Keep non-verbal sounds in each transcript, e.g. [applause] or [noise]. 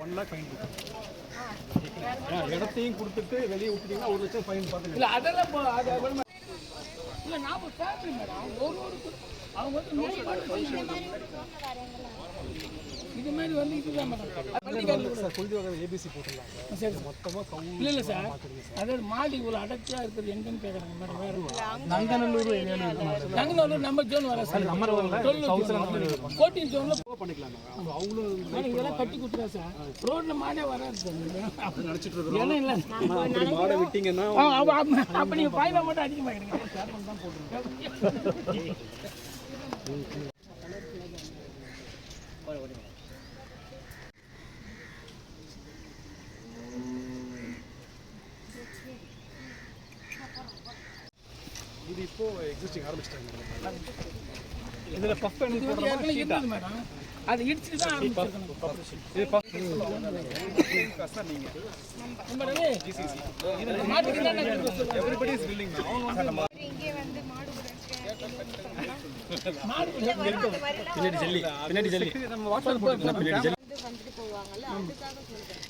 One lakh fine இடத்தையும் கொடுத்துட்டு வெளியே விட்டுட்டீங்கன்னா ஒரு லட்சம் ஃபைன் பார்த்துக்கலாம் இல்ல அதெல்லாம் இல்லை அது அப்புறமா- ஃபேமிலி மேடம் ஒரு ஒரு அவங்க வந்து நூறு இது மாதிரி வந்து சார் ஏபிசி போட்டுடலாம் சரி சார் மொத்தமாக இல்ல இல்ல சார். அதாவது மாடி இவ்வளோ அடர்த்தியா இருக்கிறது எங்கன்னு கேட்குறாங்க மேடம் வேற. நங்கநல்லூர் நங்கநல்லூர் நம்ம ஜோன் வர சார். நம்ம கோட்டிங் ஜோன்ல பண்ணிக்கலாம் நாங்கள் மேடம் இதெல்லாம் கட்டி கொடுத்துறா சார். ரோட்ல மாடே வராது சார். நினச்சிட்டு இருக்கிறோம். ஏன்னா இல்ல. மாடை விட்டீங்கன்னா ஆ, அப்ப- அப்ப- அப்ப நீங்க ஃபைனை மட்டும் அடிக்க மாட்டேங்க. சேர்மன் [laughs] தான் [laughs] போட்டுருக்கேன் இது இப்போ எக்ஸிஸ்டிங் ஆரம்பிச்சிட்டாங்க. இதில் பஃப் வந்து இருந்தது மேடம் அது இடிச்சுட்டு தான் ஆரம்பிச்சிருக்கணும். இது பஃப் நீங்கள் எவ்ரிபடி இஸ் வந்து இங்கே வந்து மாடு மாடு பின்னாடி ஜல்லி பின்னாடி ஜல்லி. நம்ம வாட்ஸ்அப் போட்டுக்கலாம் பின்னாடி ஜல்லி. வந்து வந்துட்டு போவாங்கல்ல அதுக்காக சொல்றேன்.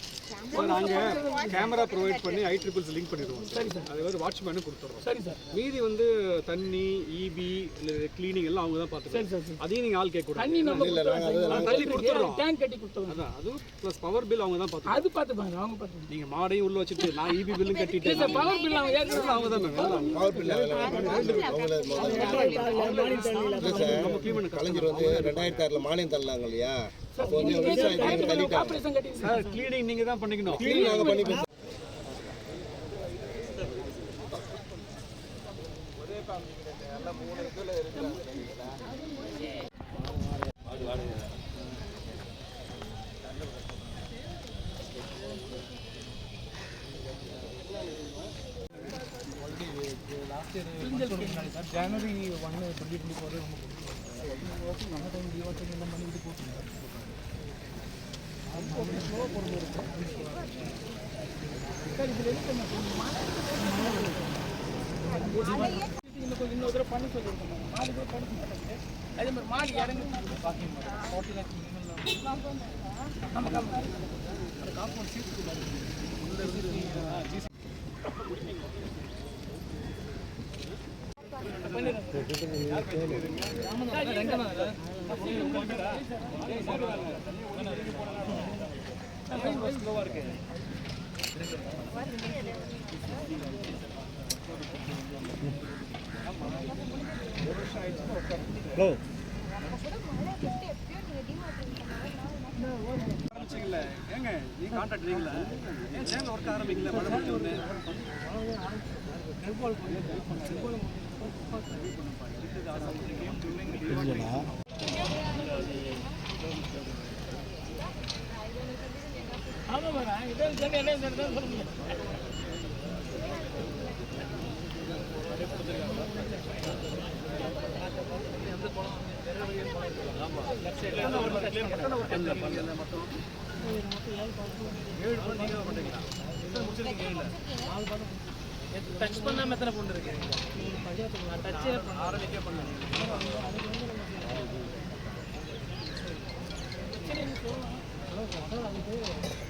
இப்போ நாங்கள் கேமரா ப்ரொவைட் பண்ணி ஐ ட்ரிபிள்ஸ் லிங்க் பண்ணிடுவோம். சரி சார். அது வந்து வாட்ச்மேனு கொடுத்துட்றோம். சரி சார். மீதி வந்து தண்ணி இபி கிளீனிங் எல்லாம் அவங்க தான் பார்த்துக்கலாம் அதையும் நீங்கள் ஆள் கேட்க தண்ணி நம்ம தண்ணி கொடுத்துட்றோம். டேங்க் கட்டி கொடுத்தோம் அதான் அதுவும் ப்ளஸ் பவர் பில் அவங்க தான் பார்த்துக்கலாம் அது பார்த்துப்பாங்க அவங்க பார்த்துப்பாங்க. நீங்கள் மாடையும் உள்ள வச்சுட்டு நான் இபி பில்லும் கட்டிட்டு சார் பவர் பில் அவங்க ஏற்கனவே அவங்க தான் நம்ம க்ளீன் பண்ண கலைஞர் வந்து ரெண்டாயிரத்தி ஆறுல மானியம் தரலாங்க இல்லையா? அப்போ வந்து சார் க்ளீனிங் நீங்கள் தான் பண்ணிக்கணும். ஜனவரி ஒன்று டுவெண்ட்டி டுவெண்ட்டி ஃபோர் நம்ம டைம் தீபாவளி எல்லாம் பண்ணிட்டு கொஞ்சம் இன்னொரு தடவை பண்ணி சொல்லியிருக்கோம் மாடு கூட படுக்க மாட்டாங்க அதே மாதிரி மாடு இறங்கி நம்ம ஆரம்பிச்சிங்கல்ல ஏங்க நீ கான்டாக்ட் நீங்களா ஏன் சேர்ந்து ஒர்க் ஆரம்பிக்கல மழை முடிஞ்ச உடனே ஆமாம் மேடம் இதே சரி என்ன சரி தான் சொல்லுங்க டச் பண்ணாம எத்தனை பொண்ணு இருக்கு. டச்சே ஆரம்பிக்கே பண்ணுங்க ஹலோ இது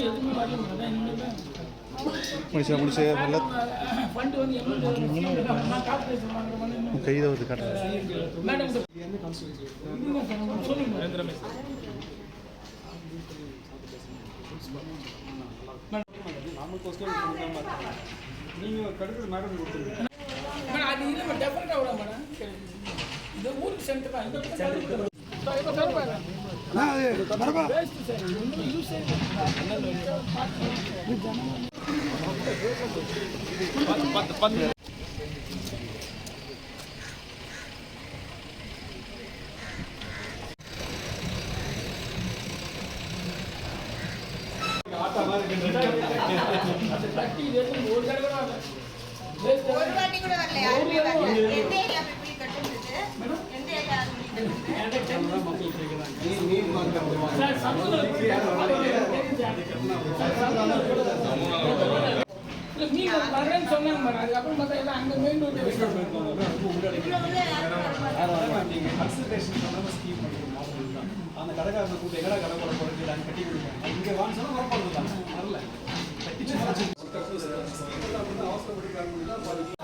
எதுவுமே வரல மேடம் முடிச்சு முடிச்சு நல்ல. வந்து கைதை வந்து காட்டுறேன் நீங்கள் மேடம் கொடுத்துருங்க அது இல்லை டெஃபரெண்டாக விட மேடம். இந்த ஊருக்கு சென்டர் தான் இந்த ஒரு வாட்டி கூட வரலையா? நீங்க வரேன்னு சொன்னாங்க மேடம் அதுக்கப்புறம் பார்த்தா எல்லாம் அங்கே மெயின் ரோடு கட்டி கொடுப்பேன் இங்கே வாங்க சொன்னா வரப்படுறது வரல கட்டிச்சு அவசரப்பட்டு